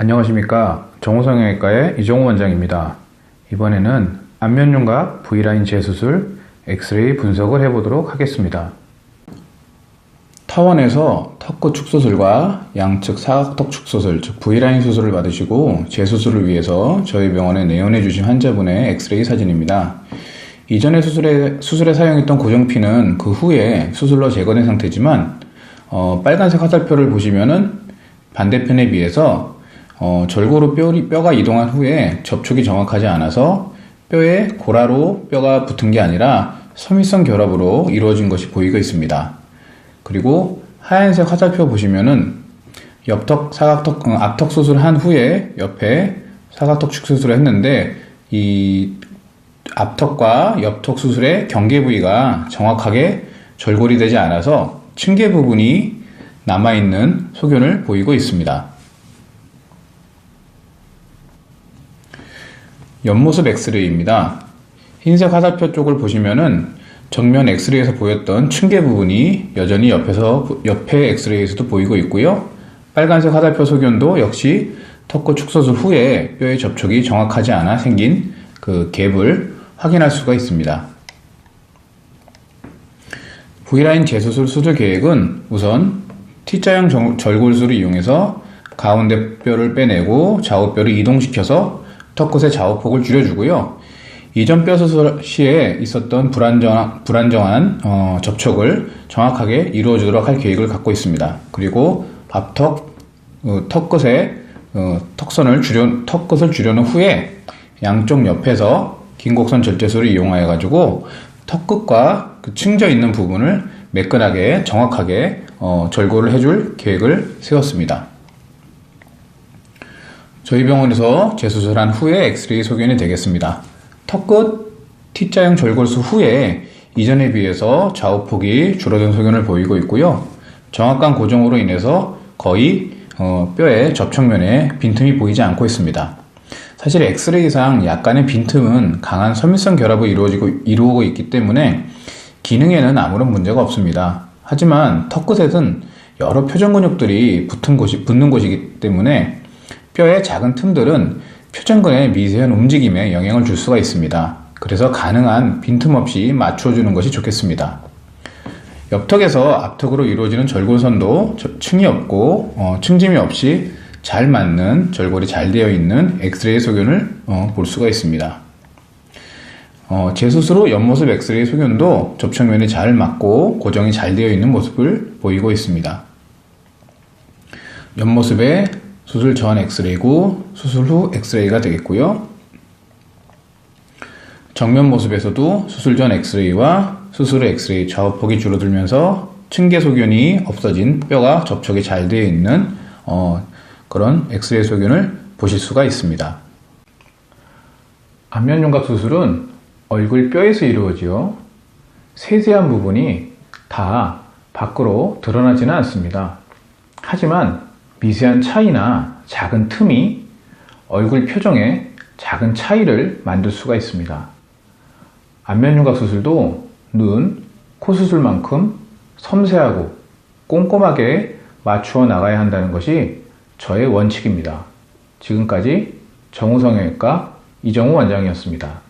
안녕하십니까 정우성형외과의 이종우 원장입니다. 이번에는 안면윤곽 V라인 재수술 엑스레이 분석을 해보도록 하겠습니다. 타원에서 턱끝 축소술과 양측 사각턱 축소술, 즉 V라인 수술을 받으시고 재수술을 위해서 저희 병원에 내원해 주신 환자분의 엑스레이 사진입니다. 이전에 수술에, 수술에 사용했던 고정피는 그 후에 수술로 제거된 상태지만 어, 빨간색 화살표를 보시면은 반대편에 비해서 어, 절고로 뼈, 뼈가 이동한 후에 접촉이 정확하지 않아서 뼈에 고라로 뼈가 붙은 게 아니라 섬유성 결합으로 이루어진 것이 보이고 있습니다. 그리고 하얀색 화살표 보시면은 옆턱, 사각턱, 어, 앞턱 수술을 한 후에 옆에 사각턱 축 수술을 했는데 이 앞턱과 옆턱 수술의 경계 부위가 정확하게 절골이 되지 않아서 층계 부분이 남아있는 소견을 보이고 있습니다. 옆모습 엑스레이입니다. 흰색 화살표 쪽을 보시면은 정면 엑스레이에서 보였던 층계 부분이 여전히 옆에서 옆에 엑스레이에서도 보이고 있고요. 빨간색 화살표 소견도 역시 턱구 축소술 후에 뼈의 접촉이 정확하지 않아 생긴 그 갭을 확인할 수가 있습니다. V라인 재수술 수술 계획은 우선 T자형 절골술을 이용해서 가운데 뼈를 빼내고 좌우 뼈를 이동시켜서 턱끝의 좌우폭을 줄여주고요. 이전 뼈 수술 시에 있었던 불안정, 불안정한 어, 접촉을 정확하게 이루어주도록 할 계획을 갖고 있습니다. 그리고 밥턱, 어, 턱끝에 어, 턱선을 줄여, 턱끝을 줄여놓은 후에 양쪽 옆에서 긴 곡선 절제술을 이용하여 가지고 턱끝과 그 층져 있는 부분을 매끈하게 정확하게 어, 절골을 해줄 계획을 세웠습니다. 저희 병원에서 재수술한 후에 엑스레이 소견이 되겠습니다. 턱끝 T자형 절골수 후에 이전에 비해서 좌우폭이 줄어든 소견을 보이고 있고요. 정확한 고정으로 인해서 거의 어, 뼈의 접촉면에 빈틈이 보이지 않고 있습니다. 사실 엑스레이상 약간의 빈틈은 강한 섬유성 결합을 이루어지고, 이루고 있기 때문에 기능에는 아무런 문제가 없습니다. 하지만 턱끝에는 여러 표정 근육들이 붙은 곳이, 붙는 곳이기 때문에 뼈의 작은 틈들은 표정근의 미세한 움직임에 영향을 줄 수가 있습니다. 그래서 가능한 빈틈없이 맞춰주는 것이 좋겠습니다. 옆턱에서 앞턱으로 이루어지는 절골선도 층이 없고 어, 층짐이 없이 잘 맞는 절골이 잘 되어 있는 엑스레이 소견을 어, 볼 수가 있습니다. 어, 재수술 후 옆모습 엑스레이 소견도 접촉면이 잘 맞고 고정이 잘 되어 있는 모습을 보이고 있습니다. 옆모습의 수술 전 엑스레이고 수술 후 엑스레이가 되겠고요. 정면 모습에서도 수술 전 엑스레이와 수술 후 엑스레이 좌우폭이 줄어들면서 층계 소견이 없어진 뼈가 접촉이 잘 되어 있는 어, 그런 엑스레이 소견을 보실 수가 있습니다. 안면 윤곽 수술은 얼굴 뼈에서 이루어지요. 세세한 부분이 다 밖으로 드러나지는 않습니다. 하지만 미세한 차이나 작은 틈이 얼굴 표정에 작은 차이를 만들 수가 있습니다. 안면윤곽 수술도 눈, 코 수술만큼 섬세하고 꼼꼼하게 맞추어 나가야 한다는 것이 저의 원칙입니다. 지금까지 정우성형외과 이정우 원장이었습니다.